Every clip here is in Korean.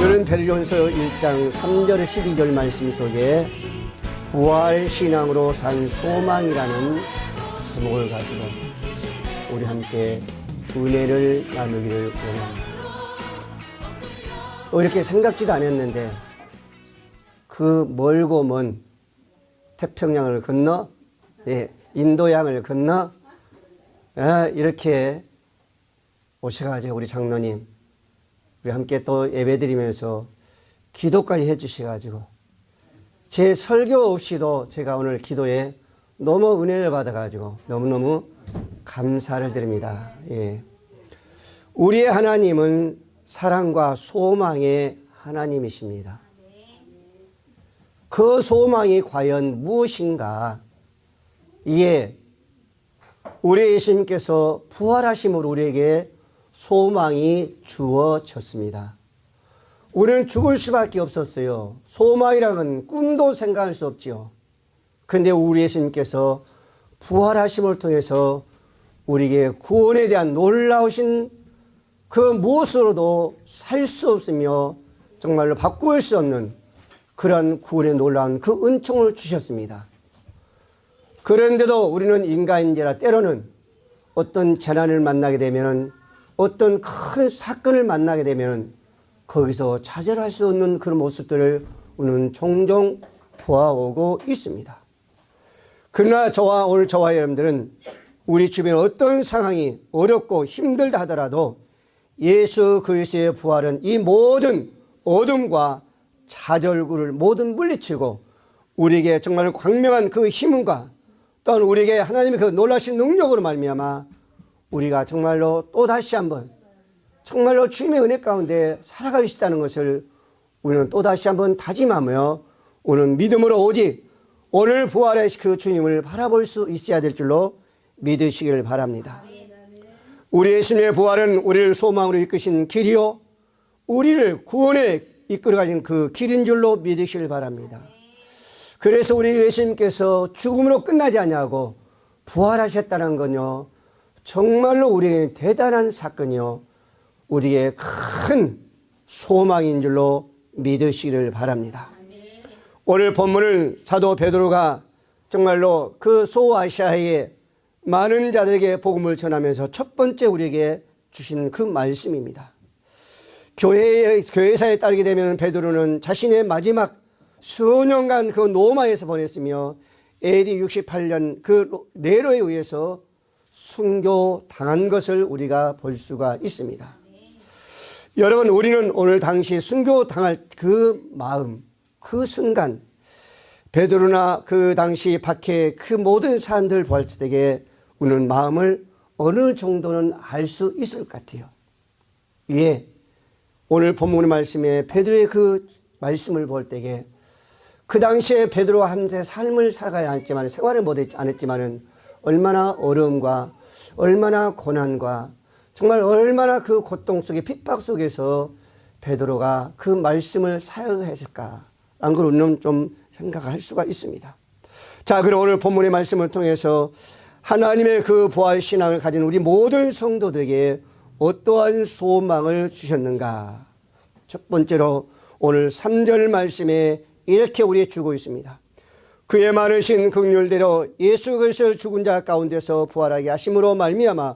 오늘은 베르전서 1장 3절 12절 말씀 속에 부활 신앙으로 산 소망이라는 제목을 가지고 우리 함께 은혜를 나누기를 원합니다. 어, 이렇게 생각지도 않았는데 그 멀고 먼 태평양을 건너 예, 인도양을 건너 아, 이렇게 오셔가지고 우리 장로님 우리 함께 또 예배드리면서 기도까지 해주셔가지고 제 설교 없이도 제가 오늘 기도에 너무 은혜를 받아가지고 너무너무 감사를 드립니다. 예. 우리의 하나님은 사랑과 소망의 하나님이십니다. 그 소망이 과연 무엇인가? 이에 우리 예수님께서 부활하심으로 우리에게 소망이 주어졌습니다. 우리는 죽을 수밖에 없었어요. 소망이라는 꿈도 생각할 수 없지요. 그런데 우리 예수님께서 부활하심을 통해서 우리에게 구원에 대한 놀라우신 그 무엇으로도 살 수 없으며 정말로 바꿀 수 없는 그런 구원의 놀라운 그 은총을 주셨습니다. 그런데도 우리는 인간인지라 때로는 어떤 재난을 만나게 되면은 어떤 큰 사건을 만나게 되면 거기서 좌절할 수 없는 그런 모습들을 우리는 종종 보아오고 있습니다. 그러나 저와 오늘 저와 여러분들은 우리 주변 어떤 상황이 어렵고 힘들다 하더라도 예수 그리스도의 부활은 이 모든 어둠과 좌절구를 모든 물리치고 우리에게 정말 광명한 그 힘과 또한 우리에게 하나님의 그 놀라신 능력으로 말미암아 우리가 정말로 또 다시 한번 정말로 주님의 은혜 가운데 살아갈 수 있다는 것을 우리는 또 다시 한번 다짐하며 오늘 믿음으로 오직 오늘 부활의 그 주님을 바라볼 수 있어야 될 줄로 믿으시길 바랍니다. 우리 예수님의 부활은 우리를 소망으로 이끄신 길이요 우리를 구원에 이끌어가신 그 길인 줄로 믿으시길 바랍니다. 그래서 우리 예수님께서 죽음으로 끝나지 않냐고 부활하셨다는 건요. 정말로 우리에게 대단한 사건이요. 우리의 큰 소망인 줄로 믿으시기를 바랍니다. 오늘 본문을 사도 베드로가 정말로 그 소아시아의 많은 자들에게 복음을 전하면서 첫 번째 우리에게 주신 그 말씀입니다. 교회의 교회사에 따르게 되면 베드로는 자신의 마지막 수년간 그 노마에서 보냈으며 AD 68년 그 네로에 의해서 순교 당한 것을 우리가 볼 수가 있습니다. 여러분 우리는 오늘 당시 순교 당할 그 마음, 그 순간 베드로나 그 당시 박해 그 모든 사람들 볼 때에 우리는 마음을 어느 정도는 알 수 있을 것 같아요. 예. 오늘 본문의 말씀에 베드로의 그 말씀을 볼 때에 그 당시에 베드로가 한세 삶을 살아가야 했지만 생활을 못안 했지만은 얼마나 어려움과 얼마나 고난과 정말 얼마나 그 고통 속에 핍박 속에서 베드로가 그 말씀을 사용했을까 라는 걸 우리는 좀 생각할 수가 있습니다. 자, 그럼 오늘 본문의 말씀을 통해서 하나님의 그 부활 신앙을 가진 우리 모든 성도들에게 어떠한 소망을 주셨는가? 첫 번째로 오늘 3절 말씀에 이렇게 우리에 주고 있습니다. 그의 많으신 극률대로 예수 그리스도 죽은 자 가운데서 부활하게 하심으로 말미암아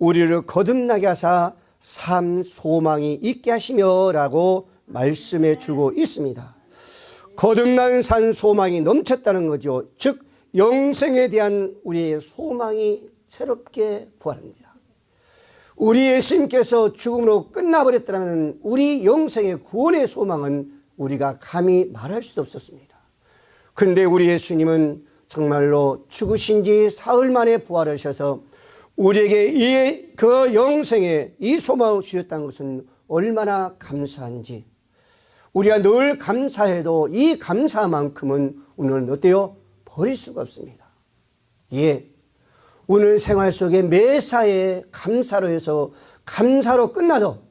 우리를 거듭나게 하사 삶 소망이 있게 하시며라고 말씀해 주고 있습니다. 거듭난 산 소망이 넘쳤다는 거죠. 즉 영생에 대한 우리의 소망이 새롭게 부활합니다. 우리 예수님께서 죽음으로 끝나버렸다면 우리 영생의 구원의 소망은 우리가 감히 말할 수도 없었습니다. 그런데 우리 예수님은 정말로 죽으신 지 사흘 만에 부활하셔서 우리에게 이 그 영생에 이 소망을 주셨다는 것은 얼마나 감사한지 우리가 늘 감사해도 이 감사만큼은 우리는 어때요? 버릴 수가 없습니다. 예. 오늘 생활 속에 매사에 감사로 해서 감사로 끝나도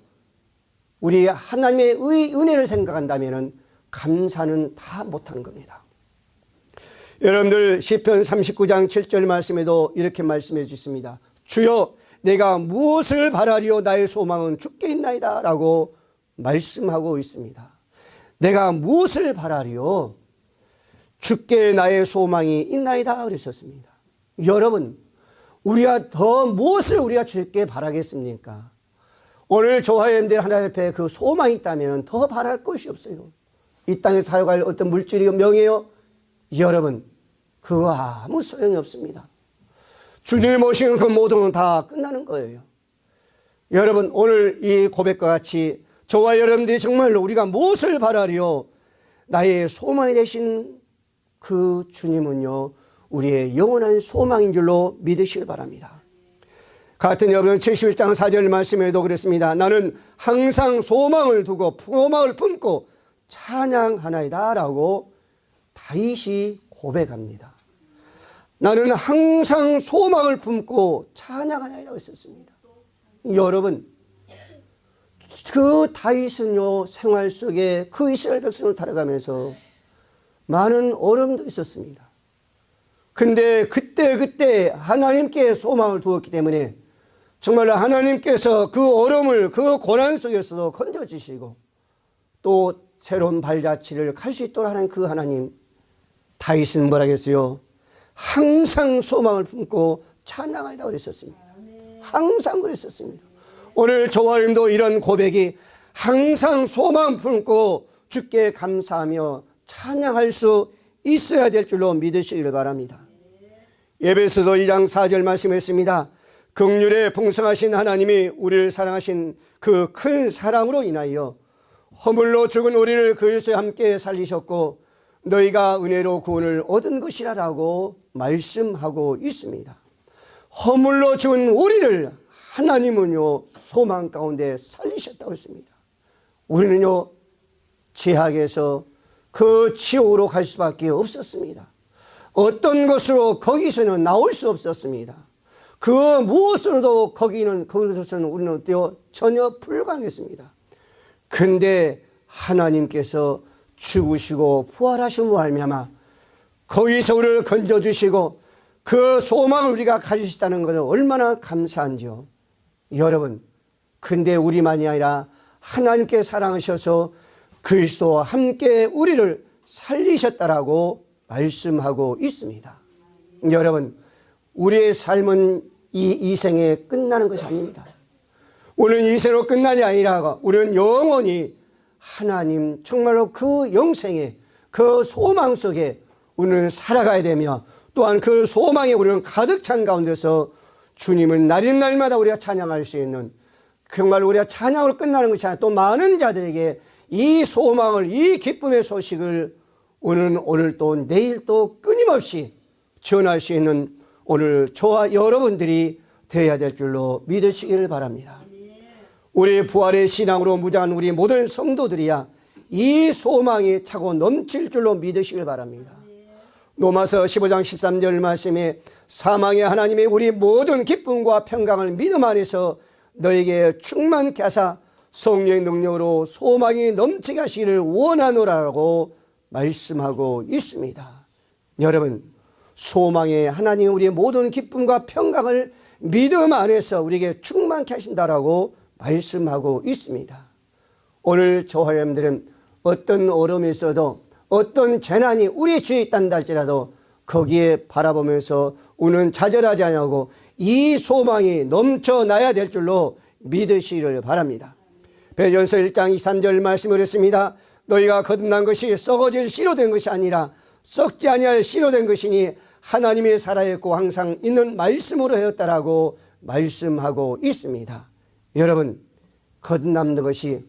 우리 하나님의 의, 은혜를 생각한다면 감사는 다 못한 겁니다. 여러분들 시편 39장 7절 말씀에도 이렇게 말씀해 주십니다. 주여 내가 무엇을 바라리오 나의 소망은 주께 있나이다 라고 말씀하고 있습니다. 내가 무엇을 바라리요? 주께 나의 소망이 있나이다 그러셨습니다. 여러분, 우리가 더 무엇을 우리가 주께 바라겠습니까? 오늘 저와 여러분들 하나님 앞에 그 소망이 있다면 더 바랄 것이 없어요. 이 땅에 사용할 어떤 물질이요, 명예요? 여러분, 그거 아무 소용이 없습니다. 주님을 모시는 그 모든 건 다 끝나는 거예요. 여러분, 오늘 이 고백과 같이 저와 여러분들이 정말로 우리가 무엇을 바라리요? 나의 소망이 되신 그 주님은요, 우리의 영원한 소망인 줄로 믿으시길 바랍니다. 같은 여러분 71장 4절 말씀에도 그랬습니다. 나는 항상 소망을 두고 소망을 품고 찬양하나이다 라고 다윗이 고백합니다. 나는 항상 소망을 품고 찬양하나이라고 했었습니다. 여러분 그 다윗은요 생활 속에 그 이스라엘 백성을 따라가면서 많은 어려움도 있었습니다. 근데 그때 그때 하나님께 소망을 두었기 때문에 정말 하나님께서 그 어려움을 그 고난 속에서도 건져주시고 또 새로운 발자취를 갈 수 있도록 하는 그 하나님 다윗은 뭐라겠어요? 항상 소망을 품고 찬양하리라 그랬었습니다. 항상 그랬었습니다. 오늘 저와 님도 이런 고백이 항상 소망 품고 주께 감사하며 찬양할 수 있어야 될 줄로 믿으시기를 바랍니다. 예배에서도 2장 4절 말씀했습니다. 극률에 풍성하신 하나님이 우리를 사랑하신 그 큰 사랑으로 인하여 허물로 죽은 우리를 그리스도에 함께 살리셨고 너희가 은혜로 구원을 얻은 것이라라고 말씀하고 있습니다. 허물로 죽은 우리를 하나님은요 소망 가운데 살리셨다고 했습니다. 우리는요 죄악에서 그 지옥으로 갈 수밖에 없었습니다. 어떤 것으로 거기서는 나올 수 없었습니다. 그 무엇으로도 거기는 거기서는 우리는 어때요? 전혀 불가능했습니다. 근데 하나님께서 죽으시고 부활하심으로 말미암아 거기서 우리를 건져 주시고 그 소망을 우리가 가지시다는 것은 얼마나 감사한지요. 여러분, 근데 우리만이 아니라 하나님께 사랑하셔서 그리스도와 함께 우리를 살리셨다라고 말씀하고 있습니다. 여러분, 우리의 삶은 이 이생에 끝나는 것이 아닙니다. 우리는 이생으로 끝나니 아니라 우리는 영원히 하나님 정말로 그 영생에 그 소망 속에 우리는 살아가야 되며 또한 그 소망에 우리는 가득 찬 가운데서 주님을 날인 날마다 우리가 찬양할 수 있는 정말 우리가 찬양으로 끝나는 것이 아니라 또 많은 자들에게 이 소망을 이 기쁨의 소식을 오늘 오늘 또 내일 또 끊임없이 전할 수 있는 오늘 저와 여러분들이 되어야 될 줄로 믿으시기를 바랍니다. 우리 부활의 신앙으로 무장한 우리 모든 성도들이야 이 소망이 차고 넘칠 줄로 믿으시길 바랍니다. 로마서 15장 13절 말씀에 사망의 하나님이 우리 모든 기쁨과 평강을 믿음 안에서 너에게 충만케 하사 성령의 능력으로 소망이 넘치게 하시기를 원하노라고 말씀하고 있습니다. 여러분, 소망의 하나님 우리의 모든 기쁨과 평강을 믿음 안에서 우리에게 충만케 하신다라고 말씀하고 있습니다. 오늘 저와 여러분들은 어떤 어려움이 있어도 어떤 재난이 우리 주위에 있단다 할지라도 거기에 바라보면서 우는 좌절하지 않냐고 이 소망이 넘쳐나야 될 줄로 믿으시기를 바랍니다. 베전서 1장 23절 말씀을 했습니다. 너희가 거듭난 것이 썩어질 씨로 된 것이 아니라 썩지 아니할 씨로 된 것이니 하나님이 살아있고 항상 있는 말씀으로 하였다라고 말씀하고 있습니다. 여러분 거듭남는 것이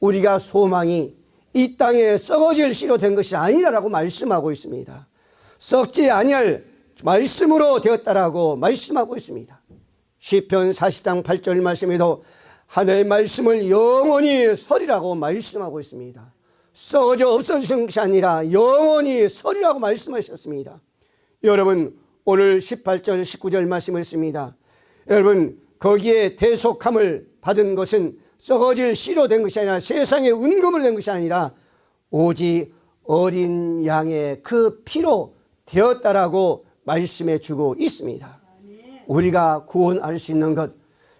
우리가 소망이 이 땅에 썩어질 씨로 된 것이 아니라라고 말씀하고 있습니다. 썩지 아니할 말씀으로 되었다라고 말씀하고 있습니다. 시편 40장 8절 말씀에도 하늘의 말씀을 영원히 설이라고 말씀하고 있습니다. 썩어져 없어지는 것이 아니라 영원히 설이라고 말씀하셨습니다. 여러분 오늘 18절 19절 말씀을 씁니다. 여러분 거기에 대속함을 받은 것은 썩어질 씨로 된 것이 아니라 세상의 은금으로 된 것이 아니라 오직 어린 양의 그 피로 되었다라고 말씀해 주고 있습니다. 우리가 구원할 수 있는 것,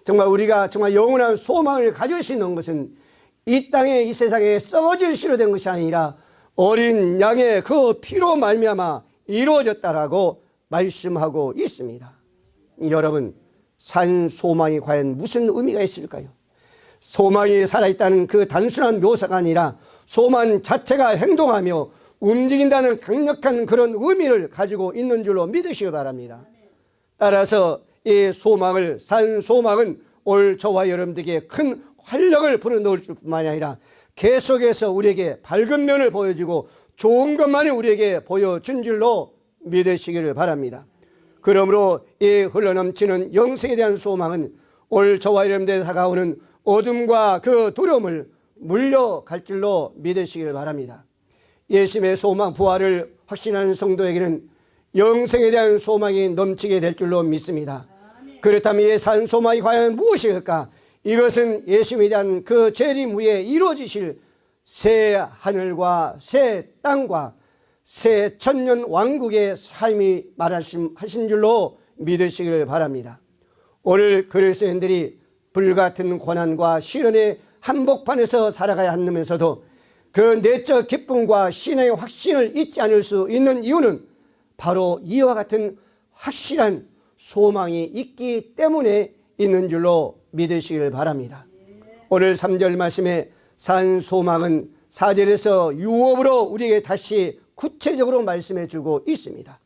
정말 우리가 정말 영원한 소망을 가질 수 있는 것은 이 땅에 이 세상에 썩어질 씨로 된 것이 아니라 어린 양의 그 피로 말미암아 이루어졌다라고 말씀하고 있습니다. 여러분 산 소망이 과연 무슨 의미가 있을까요? 소망이 살아있다는 그 단순한 묘사가 아니라 소망 자체가 행동하며 움직인다는 강력한 그런 의미를 가지고 있는 줄로 믿으시기 바랍니다. 따라서 이 소망을 산 소망은 올 저와 여러분들에게 큰 활력을 불어넣을 뿐만이 아니라 계속해서 우리에게 밝은 면을 보여주고 좋은 것만이 우리에게 보여준 줄로 믿으시기를 바랍니다. 그러므로 이 흘러넘치는 영생에 대한 소망은 올 저와 여러분들에 다가오는 어둠과 그 두려움을 물려갈 줄로 믿으시기를 바랍니다. 예수님의 소망 부활을 확신하는 성도에게는 영생에 대한 소망이 넘치게 될 줄로 믿습니다. 그렇다면 이 산 소망이 과연 무엇일까? 이것은 예수님에 대한 그 재림 후에 이루어지실 새 하늘과 새 땅과 새 천년 왕국의 삶이 말하신 하신 줄로 믿으시길 바랍니다. 오늘 그리스도인들이 불같은 고난과 시련의 한복판에서 살아가야 한다면서도 그 내적 기쁨과 신의 확신을 잊지 않을 수 있는 이유는 바로 이와 같은 확실한 소망이 있기 때문에 있는 줄로 믿으시길 바랍니다. 오늘 3절 말씀에 산 소망은 4절에서 유업으로 우리에게 다시 구체적으로 말씀해 주고 있습니다.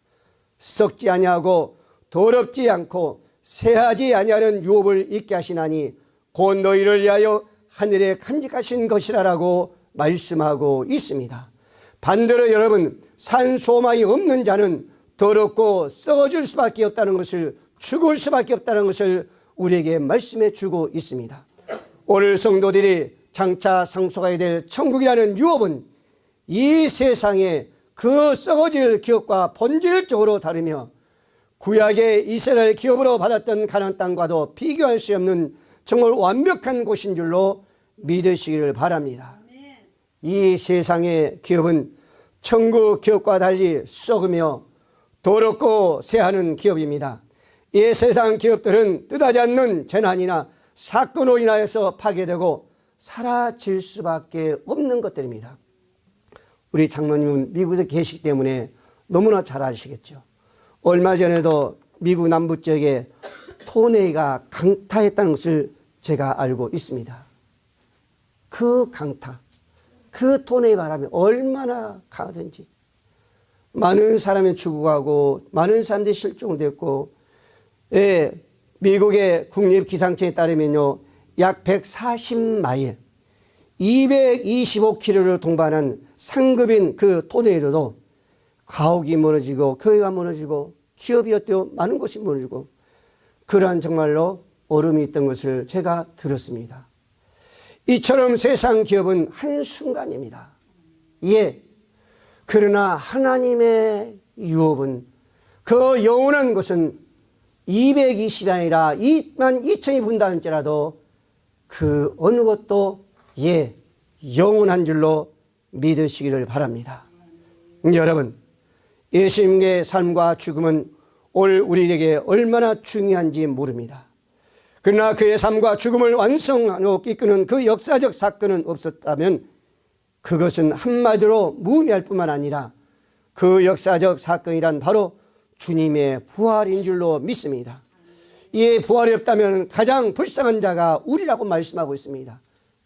썩지 아니하고 더럽지 않고 새하지 아니하는 유업을 있게 하시나니 곧 너희를 위하여 하늘에 간직하신 것이라라고 말씀하고 있습니다. 반대로 여러분 산 소망이 없는 자는 더럽고 썩어질 수밖에 없다는 것을 죽을 수밖에 없다는 것을 우리에게 말씀해 주고 있습니다. 오늘 성도들이 장차 상속하게 될 천국이라는 유업은 이 세상에 그 썩어질 기업과 본질적으로 다르며 구약의 이스라엘 기업으로 받았던 가나안 땅과도 비교할 수 없는 정말 완벽한 곳인 줄로 믿으시기를 바랍니다. 이 세상의 기업은 천국 기업과 달리 썩으며 더럽고 쇠하는 기업입니다. 이 세상 기업들은 뜻하지 않는 재난이나 사건으로 인하여서 파괴되고 사라질 수밖에 없는 것들입니다. 우리 장로님은 미국에 계시기 때문에 너무나 잘 아시겠죠. 얼마 전에도 미국 남부 지역에 토네이가 강타했다는 것을 제가 알고 있습니다. 그 강타, 그 토네이 바람이 얼마나 강하든지 많은 사람이 죽어가고 많은 사람들이 실종됐고 예, 미국의 국립기상청에 따르면요 약 140마일 225km를 동반한 상급인 그 토네이도도 가옥이 무너지고 교회가 무너지고 기업이 어때요? 많은 곳이 무너지고 그러한 정말로 얼음이 있던 것을 제가 들었습니다. 이처럼 세상 기업은 한순간입니다. 예. 그러나 하나님의 유업은 그 영원한 것은 220이 아니라 2만 2천이 분다 할지라도 그 어느 것도 예, 영원한 줄로 믿으시기를 바랍니다. 여러분, 예수님의 삶과 죽음은 오늘 우리에게 얼마나 중요한지 모릅니다. 그러나 그의 삶과 죽음을 완성하고 이끄는 그 역사적 사건은 없었다면 그것은 한마디로 무의미할 뿐만 아니라 그 역사적 사건이란 바로 주님의 부활인 줄로 믿습니다. 이 부활이 없다면 가장 불쌍한 자가 우리라고 말씀하고 있습니다.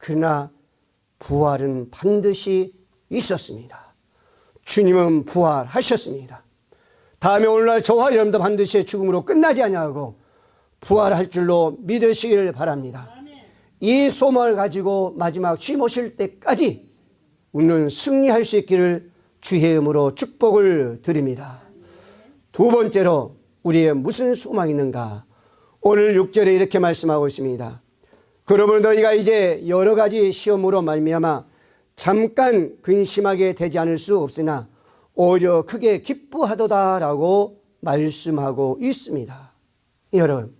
그러나 부활은 반드시 있었습니다. 주님은 부활하셨습니다. 다음에 오늘날 저와 여러분도 반드시 죽음으로 끝나지 아니하고 부활할 줄로 믿으시길 바랍니다. 이 소망을 가지고 마지막 쉼 오실 때까지 우리는 승리할 수 있기를 주의 이름으로 축복을 드립니다. 두 번째로 우리의 무슨 소망이 있는가? 오늘 6절에 이렇게 말씀하고 있습니다. 그러므로 너희가 이제 여러 가지 시험으로 말미암아 잠깐 근심하게 되지 않을 수 없으나 오히려 크게 기뻐하도다라고 말씀하고 있습니다. 여러분,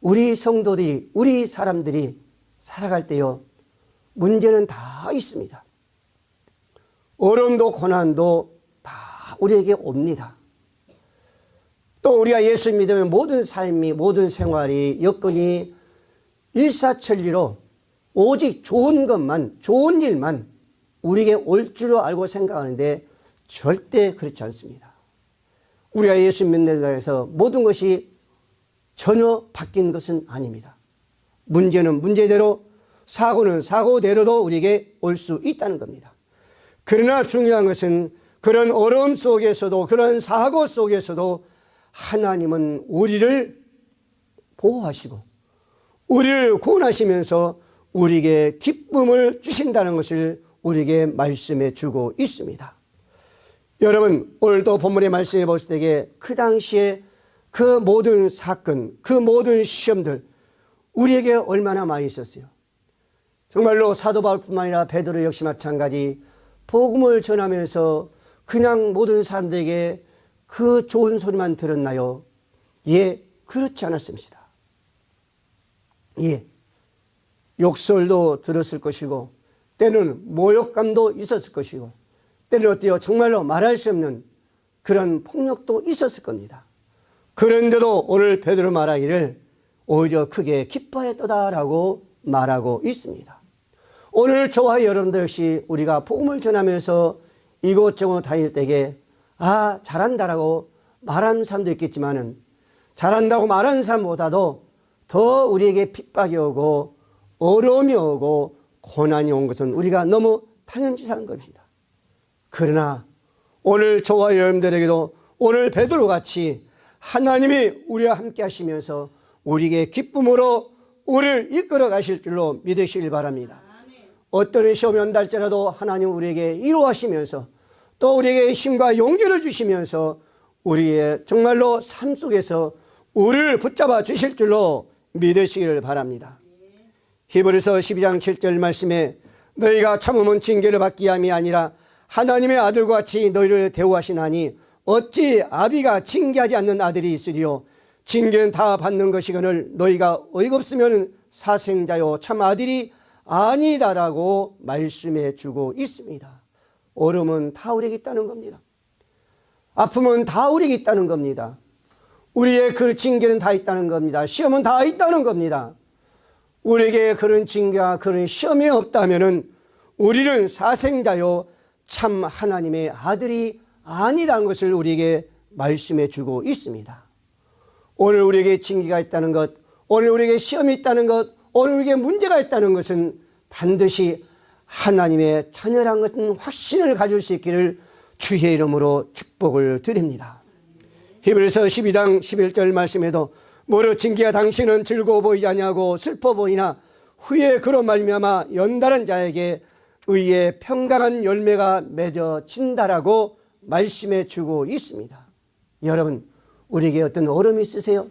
우리 성도들이, 우리 사람들이 살아갈 때요, 문제는 다 있습니다. 어려움도 고난도 다 우리에게 옵니다. 또 우리가 예수 믿으면 모든 삶이, 모든 생활이, 여건이 일사천리로 오직 좋은 것만, 좋은 일만 우리에게 올 줄로 알고 생각하는데 절대 그렇지 않습니다. 우리가 예수 믿는다 해서 모든 것이 전혀 바뀐 것은 아닙니다. 문제는 문제대로 사고는 사고대로도 우리에게 올 수 있다는 겁니다. 그러나 중요한 것은 그런 어려움 속에서도 그런 사고 속에서도 하나님은 우리를 보호하시고 우리를 구원하시면서 우리에게 기쁨을 주신다는 것을 우리에게 말씀해 주고 있습니다. 여러분 오늘도 본문의 말씀해 보실 때에 그 당시에 그 모든 사건, 그 모든 시험들 우리에게 얼마나 많이 있었어요. 정말로 사도 바울뿐만 아니라 베드로 역시 마찬가지 복음을 전하면서 그냥 모든 사람들에게 그 좋은 소리만 들었나요? 예, 그렇지 않았습니다. 예, 욕설도 들었을 것이고 때는 모욕감도 있었을 것이고 때는 어때요? 정말로 말할 수 없는 그런 폭력도 있었을 겁니다. 그런데도 오늘 베드로 말하기를 오히려 크게 기뻐했도다라고 말하고 있습니다. 오늘 저와 여러분들 역시 우리가 복음을 전하면서 이곳저곳 다닐 때에 아 잘한다라고 말하는 사람도 있겠지만은 잘한다고 말하는 사람보다도 더 우리에게 핍박이 오고 어려움이 오고 고난이 온 것은 우리가 너무 당연지사한 것입니다. 그러나 오늘 저와 여러분들에게도 오늘 베드로 같이 하나님이 우리와 함께 하시면서 우리에게 기쁨으로 우리를 이끌어 가실 줄로 믿으시길 바랍니다. 어떤 시험이 온달지라도 하나님 우리에게 이루하시면서 또 우리에게 힘과 용기를 주시면서 우리의 정말로 삶 속에서 우리를 붙잡아 주실 줄로 믿으시기를 바랍니다. 히브리서 12장 7절 말씀에 너희가 참으면 징계를 받기 함이 아니라 하나님의 아들과 같이 너희를 대우하시나니 어찌 아비가 징계하지 않는 아들이 있으리요 징계는 다 받는 것이거늘 너희가 없으면 사생자요 참 아들이 아니다라고 말씀해 주고 있습니다. 어려움은 다 우리에게 있다는 겁니다. 아픔은 다 우리에게 있다는 겁니다. 우리의 그 징계는 다 있다는 겁니다. 시험은 다 있다는 겁니다. 우리에게 그런 징계와 그런 시험이 없다면은 우리는 사생자요 참 하나님의 아들이 아니라는 것을 우리에게 말씀해 주고 있습니다. 오늘 우리에게 징계가 있다는 것, 오늘 우리에게 시험이 있다는 것, 오늘 우리에게 문제가 있다는 것은 반드시 하나님의 자녀란 것은 확신을 가질 수 있기를 주의 이름으로 축복을 드립니다. 히브리서 12장 11절 말씀에도 모르 징계가 당신은 즐거워 보이지 아니하고 슬퍼 보이나 후에 그로 말미암아 연달은 자에게 의의 평강한 열매가 맺어진다라고 말씀해 주고 있습니다. 여러분 우리에게 어떤 어려움이 있으세요?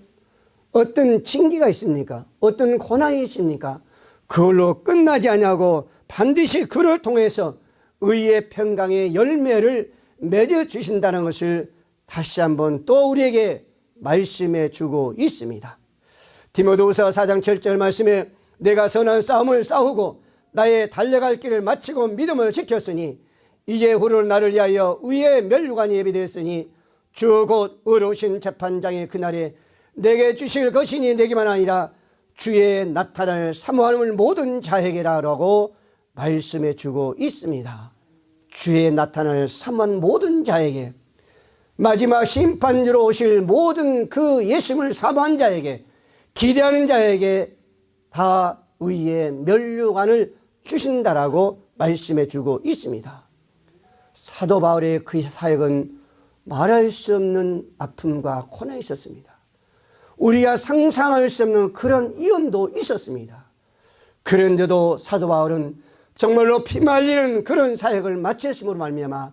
어떤 징계가 있습니까? 어떤 고난이 있습니까? 그걸로 끝나지 아니하고 반드시 그를 통해서 의의 평강의 열매를 맺어 주신다는 것을 다시 한번 또 우리에게 말씀해 주고 있습니다. 디모데후서 4장 7절 말씀에 내가 선한 싸움을 싸우고 나의 달려갈 길을 마치고 믿음을 지켰으니 이제 후로 나를 위하여 의의 멸류관이 예비되었으니 주 곧 의로우신 재판장의 그날에 내게 주실 것이니 내게만 아니라 주의 나타날 사모하는 모든 자에게라라고 말씀해 주고 있습니다. 주의 나타날 사모한 모든 자에게 마지막 심판주로 오실 모든 그 예수님을 사모한 자에게 기대하는 자에게 다 의의 멸류관을 주신다라고 말씀해 주고 있습니다. 사도 바울의 그 사역은 말할 수 없는 아픔과 고난이 있었습니다. 우리가 상상할 수 없는 그런 위험도 있었습니다. 그런데도 사도 바울은 정말로 피말리는 그런 사역을 마쳤음으로 말미암아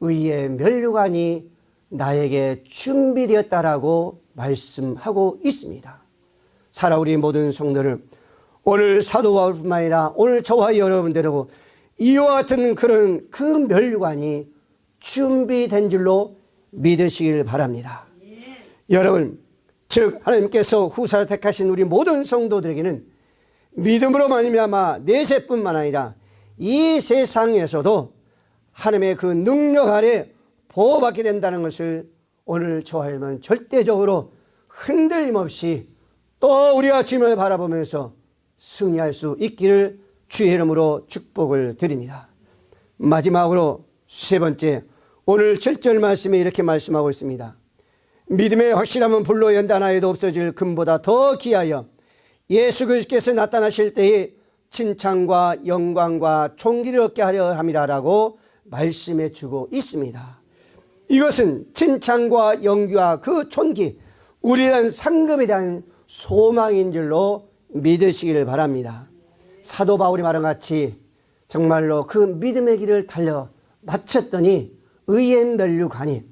의의 멸류관이 나에게 준비되었다라고 말씀하고 있습니다. 살아 우리 모든 성도를 오늘 사도 바울뿐만 아니라 오늘 저와 여러분들하고 이와 같은 그런 그 멸류관이 준비된 줄로 믿으시길 바랍니다. 여러분, 즉 하나님께서 후사를 택하신 우리 모든 성도들에게는 믿음으로 말미암아 내세뿐만 아니라 이 세상에서도 하나님의 그 능력 아래 보호받게 된다는 것을 오늘 저와 여러분 절대적으로 흔들림 없이 또 우리가 주님을 바라보면서 승리할 수 있기를 주의 이름으로 축복을 드립니다. 마지막으로 세 번째 오늘 절절 말씀에 이렇게 말씀하고 있습니다. 믿음의 확실함은 불로 연단하여도 없어질 금보다 더 귀하여 예수 그리스도께서 나타나실 때에 칭찬과 영광과 총기를 얻게 하려 함이라라고 말씀해 주고 있습니다. 이것은 칭찬과 영귀와 그 촌기 우리에 대한 상급에 대한 소망인 줄로 믿으시기를 바랍니다. 사도 바울이 말한 같이 정말로 그 믿음의 길을 달려 마쳤더니 의의 멸류관이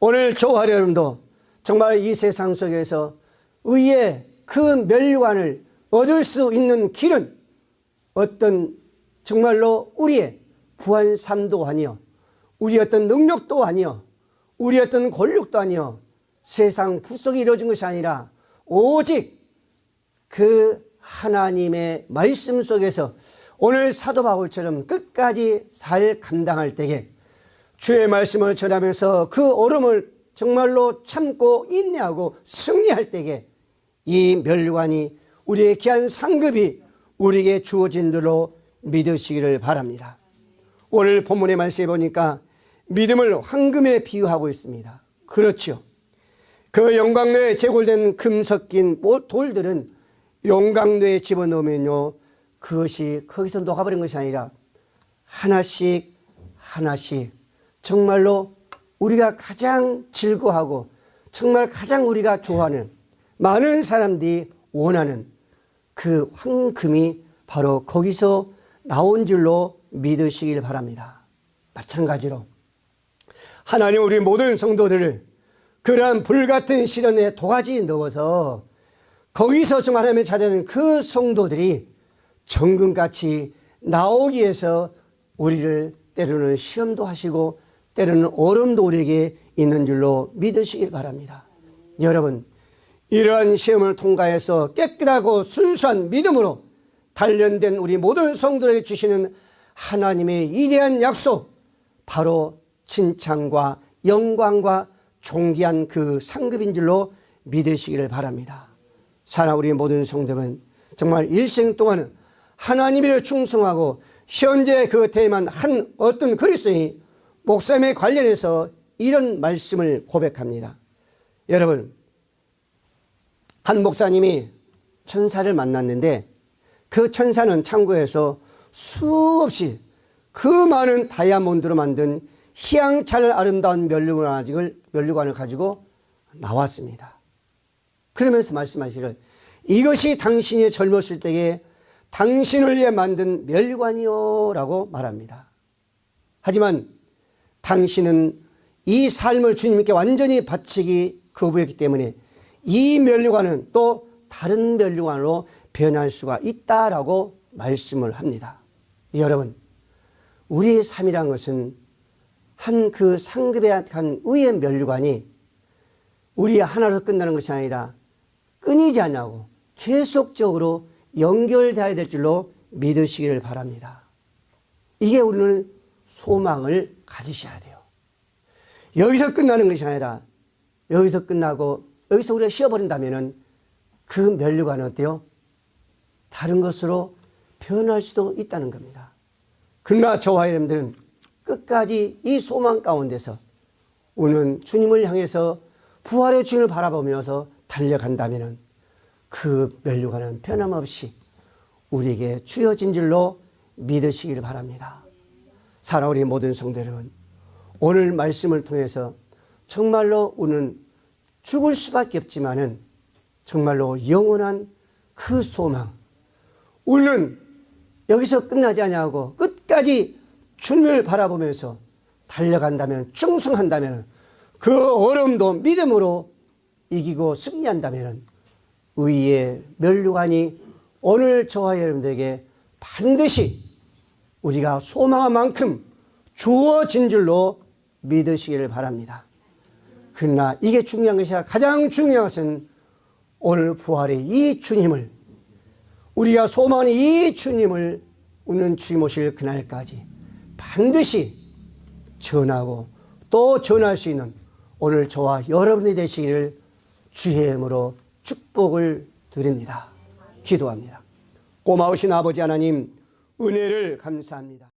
오늘 저와 여러분도 정말 이 세상 속에서 의의 그 멸류관을 얻을 수 있는 길은 어떤 정말로 우리의 부한 삶도 아니요 우리 어떤 능력도 아니요 우리 어떤 권력도 아니요 세상 부속이 이루어진 것이 아니라 오직 그 하나님의 말씀 속에서 오늘 사도 바울처럼 끝까지 잘 감당할 때에 주의 말씀을 전하면서 그 얼음을 정말로 참고 인내하고 승리할 때에 이 멸관이 우리의 귀한 상급이 우리에게 주어진 줄로 믿으시기를 바랍니다. 오늘 본문의 말씀에 보니까 믿음을 황금에 비유하고 있습니다. 그렇죠. 그 영광로에 제골된 금 섞인 돌들은 용광로에 집어넣으면요. 그것이 거기서 녹아버린 것이 아니라 하나씩 하나씩 정말로 우리가 가장 즐거워하고 정말 가장 우리가 좋아하는 많은 사람들이 원하는 그 황금이 바로 거기서 나온 줄로 믿으시길 바랍니다. 마찬가지로 하나님 우리 모든 성도들을 그러한 불같은 시련에 도가지 넣어서 거기서 정말 하나님의 자되는 그 성도들이 정금같이 나오기 위해서 우리를 때로는 시험도 하시고 때로는 얼음도 우리에게 있는 줄로 믿으시길 바랍니다. 여러분, 이러한 시험을 통과해서 깨끗하고 순수한 믿음으로 단련된 우리 모든 성도에게 주시는 하나님의 위대한 약속, 바로 칭찬과 영광과 존귀한 그 상급인 줄로 믿으시기를 바랍니다. 사랑 우리 모든 성도는 정말 일생 동안 하나님을 충성하고 현재 그 대만 한 어떤 그리스도인이 목사님에 관련해서 이런 말씀을 고백합니다. 여러분, 한 목사님이 천사를 만났는데 그 천사는 창고에서 수없이 그 많은 다이아몬드로 만든 희양찬 아름다운 멸류관을, 멸류관을 가지고 나왔습니다. 그러면서 말씀하시를 이것이 당신이 젊었을 때에 당신을 위해 만든 멸관이요 라고 말합니다. 하지만 당신은 이 삶을 주님께 완전히 바치기 거부했기 때문에 이 멸관은 또 다른 멸관으로 변할 수가 있다라고 말씀을 합니다. 여러분, 우리의 삶이란 것은 한 그 상급의 한 의의 멸관이 우리 하나로 끝나는 것이 아니라 끊이지 않고 계속적으로 연결되어야 될 줄로 믿으시기를 바랍니다. 이게 우리는 소망을 가지셔야 돼요. 여기서 끝나는 것이 아니라 여기서 끝나고 여기서 우리가 쉬어버린다면 그 멸류관은 어때요? 다른 것으로 변할 수도 있다는 겁니다. 그러나 저와 여러분들은 끝까지 이 소망 가운데서 오는 주님을 향해서 부활의 주님을 바라보면서 달려간다면 그 멸류관은 변함없이 우리에게 주어진 줄로 믿으시기를 바랍니다. 우리 모든 여러분, 오늘 말씀을 통해서 정말로 우는 죽을 수밖에 없지만은 정말로 영원한 그 소망, 우리는 여기서 끝나지 아니하고 끝까지 주님을 바라보면서 달려간다면 충성한다면 그 어려움도 믿음으로 이기고 승리한다면 의의 멸류관이 오늘 저와 여러분들에게 반드시 우리가 소망한 만큼 주어진 줄로 믿으시기를 바랍니다. 그러나 이게 중요한 것이 아니라 가장 중요한 것은 오늘 부활의 이 주님을 우리가 소망하는 이 주님을 우는 주님 오실 그날까지 반드시 전하고 또 전할 수 있는 오늘 저와 여러분이 되시기를 주의 이름으로 축복을 드립니다. 기도합니다. 고마우신 아버지 하나님, 은혜를 감사합니다.